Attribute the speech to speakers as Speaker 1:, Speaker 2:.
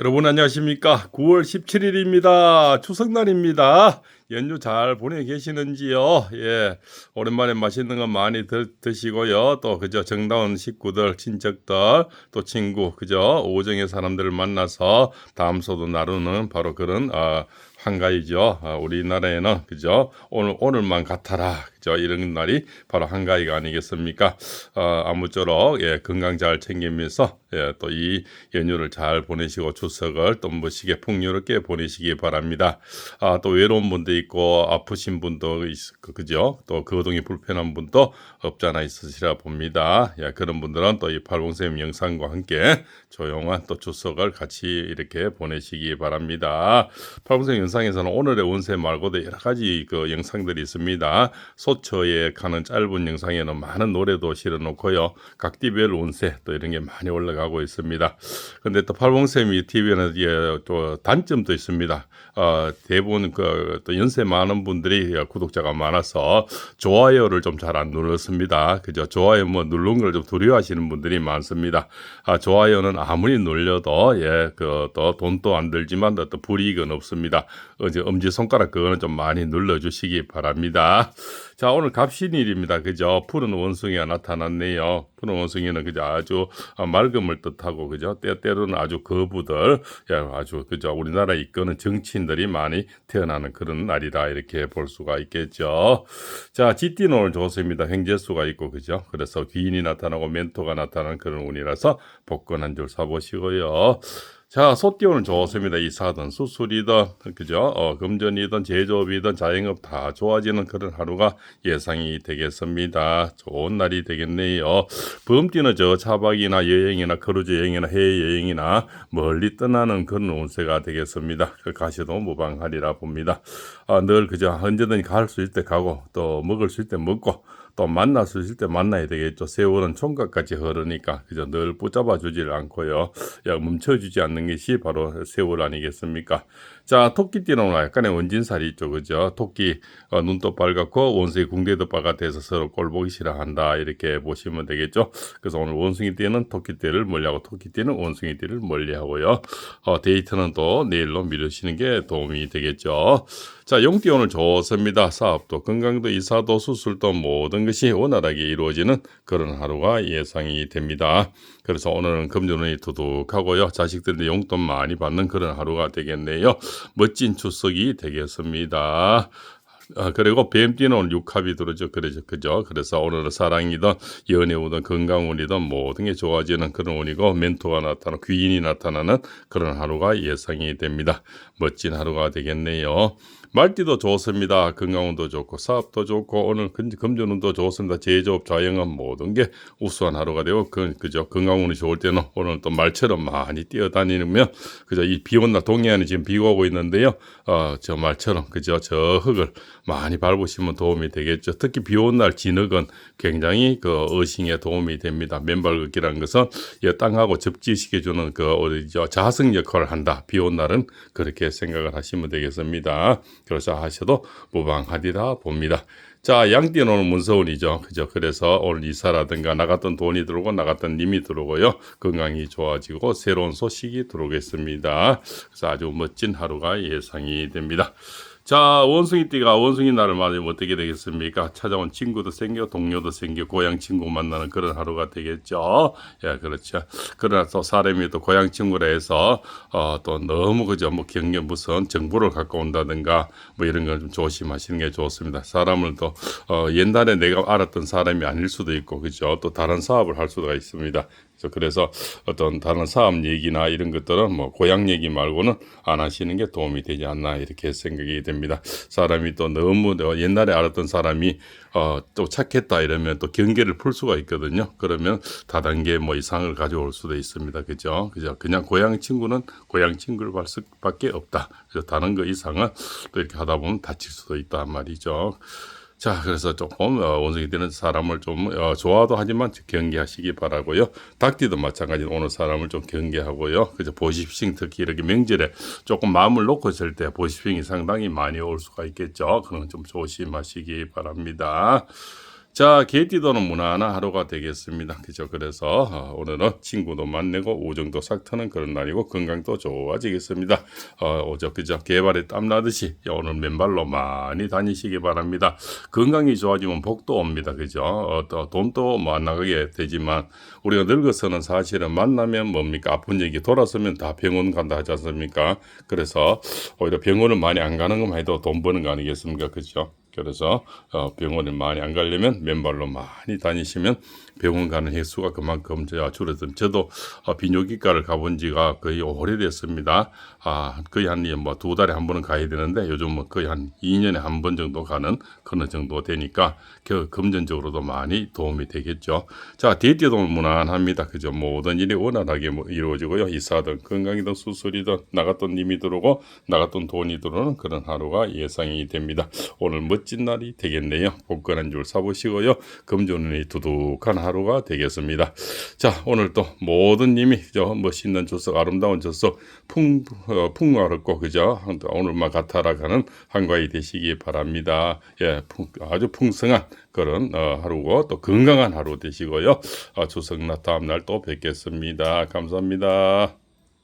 Speaker 1: 여러분 안녕하십니까? 9월 17일입니다. 추석날입니다. 연휴 잘 보내 계시는지요? 예. 오랜만에 맛있는 거 많이 드, 드시고요. 또 그저 정다운 식구들, 친척들, 또 친구, 그저 오정의 사람들을 만나서 담소도 나누는 바로 그런 어, 한가위죠. 아, 우리나라에는 그죠? 오늘 오늘만 같아라. 그죠? 이런 날이 바로 한가위가 아니겠습니까? 어, 아무쪼록 예, 건강 잘 챙기면서 예, 또 이 연휴를 잘 보내시고 추석을 또 멋지게 풍요롭게 보내시기 바랍니다. 아, 또 외로운 분도 있고 아프신 분도 있, 그죠? 또 거동이 불편한 분도 없잖아 있으시라 봅니다. 예, 그런 분들은 또 이 팔봉쌤 영상과 함께 조용한 또 추석을 같이 이렇게 보내시기 바랍니다. 팔봉쌤 영상 에서는 오늘의 운세 말고도 여러 가지 그 영상들이 있습니다. 소처에 가는 짧은 영상에는 많은 노래도 실어놓고요. 각디별 운세 또 이런 게 많이 올라가고 있습니다. 근데 또 팔봉쌤이 TV에는 예, 또 단점도 있습니다. 어, 대부분 그 또 연세 많은 분들이 구독자가 많아서 좋아요를 좀 잘 안 눌렀습니다. 그죠? 좋아요 뭐 누른 걸 좀 두려워하시는 분들이 많습니다. 아, 좋아요는 아무리 눌려도 예, 그 또 돈도 안 들지만 또 불이익은 없습니다. 어제 엄지 손가락 그거는 좀 많이 눌러주시기 바랍니다. 자 오늘 갑신일입니다. 그죠? 푸른 원숭이가 나타났네요. 푸른 원숭이는 그죠? 아주 맑음을 뜻하고 그죠? 때 때로는 아주 거부들, 예, 아주 그죠? 우리나라 이끄는 정치인들이 많이 태어나는 그런 날이다 이렇게 볼 수가 있겠죠. 자 지띠는 오늘 좋습니다. 횡재수가 있고 그죠? 그래서 귀인이 나타나고 멘토가 나타나는 그런 운이라서 복권 한 줄 사보시고요. 자, 소띠오는 좋습니다. 이사든 수술이든 그죠? 어, 금전이든 제조업이든 자영업 다 좋아지는 그런 하루가 예상이 되겠습니다. 좋은 날이 되겠네요. 범띠는 저 차박이나 여행이나 크루즈 여행이나 해외 여행이나 멀리 떠나는 그런 운세가 되겠습니다. 그 가셔도 무방하리라 봅니다. 아, 늘 그저 언제든지 갈수 있을 때 가고 또 먹을 수 있을 때 먹고 또 있을 때 만나야 되겠죠. 세월은 총각같이 흐르니까 그저 늘 붙잡아 주질 않고요. 야, 멈춰주지 않는 것이 바로 세월 아니겠습니까? 자, 토끼띠는 약간의 원진살이 있죠. 그죠? 토끼 어, 눈도 빨갛고 원숭이 궁대도 빨갛대서 서로 꼴보기 싫어한다. 이렇게 보시면 되겠죠. 그래서 오늘 원숭이띠는 토끼띠를 멀리하고 토끼띠는 원숭이띠를 멀리하고요. 어, 데이트는 또 내일로 미루시는 게 도움이 되겠죠. 자, 용띠 오늘 좋습니다. 사업도 건강도 이사도 수술도 모든 것이 원활하게 이루어지는 그런 하루가 예상이 됩니다. 그래서 오늘은 금전운이 두둑하고요. 자식들한테 용돈 많이 받는 그런 하루가 되겠네요. 멋진 추석이 되겠습니다. 아, 그리고 뱀띠는 오늘 육합이 들어죠. 그러죠. 그죠. 그래서 오늘은 사랑이든 연애우든 건강운이든 모든 게 좋아지는 그런 운이고 멘토가 나타나 귀인이 나타나는 그런 하루가 예상이 됩니다. 멋진 하루가 되겠네요. 말띠도 좋습니다. 건강운도 좋고 사업도 좋고 오늘 금전운도 좋습니다. 제조업 자영업 모든 게 우수한 하루가 되고 그, 그죠. 건강운이 좋을 때는 오늘 또 말처럼 많이 뛰어다니면 그죠. 이 비 온 날 동해안이 지금 비가 오고 있는데요. 어, 저 말처럼 그죠. 저 흙을 많이 밟으시면 도움이 되겠죠. 특히 비 온 날 진흙은 굉장히 그 어싱에 도움이 됩니다. 맨발 걷기라는 것은 이 땅하고 접지시켜주는 그 어디죠. 자승 역할을 한다. 비 온 날은 그렇게 생각을 하시면 되겠습니다. 그래서 하셔도 무방하리라 봅니다. 자, 양띠는 문서운이죠. 그죠? 그래서 오늘 이사라든가 나갔던 돈이 들어오고 나갔던 님이 들어오고요. 건강이 좋아지고 새로운 소식이 들어오겠습니다. 그래서 아주 멋진 하루가 예상이 됩니다. 자, 원숭이 띠가 원숭이 날을 맞으면 어떻게 되겠습니까? 찾아온 친구도 생겨, 동료도 생겨, 고향 친구 만나는 그런 하루가 되겠죠. 예, 그렇죠. 그러나 또 사람이 또 고향 친구라 해서, 어, 또 너무 그저 뭐 경계 무슨 정보를 갖고 온다든가 뭐 이런 걸 좀 조심하시는 게 좋습니다. 사람을 또, 어, 옛날에 내가 알았던 사람이 아닐 수도 있고, 그죠. 또 다른 사업을 할 수가 있습니다. 그래서 어떤 다른 사업 얘기나 이런 것들은 뭐 고향 얘기 말고는 안 하시는 게 도움이 되지 않나 이렇게 생각이 됩니다. 사람이 또 너무 옛날에 알았던 사람이 어, 또 착했다 이러면 또 경계를 풀 수가 있거든요. 그러면 다단계 뭐 이상을 가져올 수도 있습니다. 그죠? 그죠? 그냥 고향 친구는 고향 친구를 볼 수밖에 없다. 그래서 다른 거 이상은 또 이렇게 하다 보면 다칠 수도 있다 말이죠. 자, 그래서 조금 어, 원숭이 되는 사람을 좀 어, 좋아도 하지만 경계하시기 바라고요. 닭띠도 마찬가지로 오늘 사람을 좀 경계하고요. 그죠? 보십싱 특히 이렇게 명절에 조금 마음을 놓고 있을 때 보십싱이 상당히 많이 올 수가 있겠죠. 그런 좀 조심하시기 바랍니다. 자, 개띠도는 무난한 하루가 되겠습니다. 그죠? 그래서 어, 오늘은 친구도 만나고 우정도 싹 트는 그런 날이고 건강도 좋아지겠습니다. 어, 어저 그저 개발에 땀 나듯이 오늘 맨발로 많이 다니시기 바랍니다. 건강이 좋아지면 복도 옵니다. 그죠? 어, 또 돈도 뭐안 나가게 되지만 우리가 늙어서는 사실은 만나면 뭡니까 아픈 얘기 돌아서면 다 병원 간다 하지 않습니까? 그래서 오히려 병원을 많이 안 가는 것만 해도 돈 버는 거 아니겠습니까? 그죠? 그래서 어, 병원에 많이 안 가려면 맨발로 많이 다니시면 병원 가는 횟수가 그만큼 저 줄어든 저도 어, 비뇨기과를 가본 지가 거의 오래됐습니다. 아 거의 한뭐두 달에 한 번은 가야 되는데 요즘은 거의 한 2년에 한 번 정도 가는 그런 정도 되니까 그 금전적으로도 많이 도움이 되겠죠. 자 대띠도 무난합니다. 그죠? 모든 일이 원활하게 뭐 이루어지고요. 이사든 건강이든 수술이든 나갔던 님이 들어오고 나갔던 돈이 들어오는 그런 하루가 예상이 됩니다. 오늘 멋진 날이 되겠네요. 복권한 줄 사보시고요. 금전운이 두둑한 하루가 되겠습니다. 자, 오늘 또 모든 님이 저 멋있는 조석, 아름다운 조석, 풍, 어, 풍화롭고 그죠? 오늘만 같아라 가는 한가위 되시기 바랍니다. 예, 풍, 아주 풍성한 그런 어, 하루고 또 건강한 하루 되시고요. 아, 조석나 다음 날 또 뵙겠습니다. 감사합니다.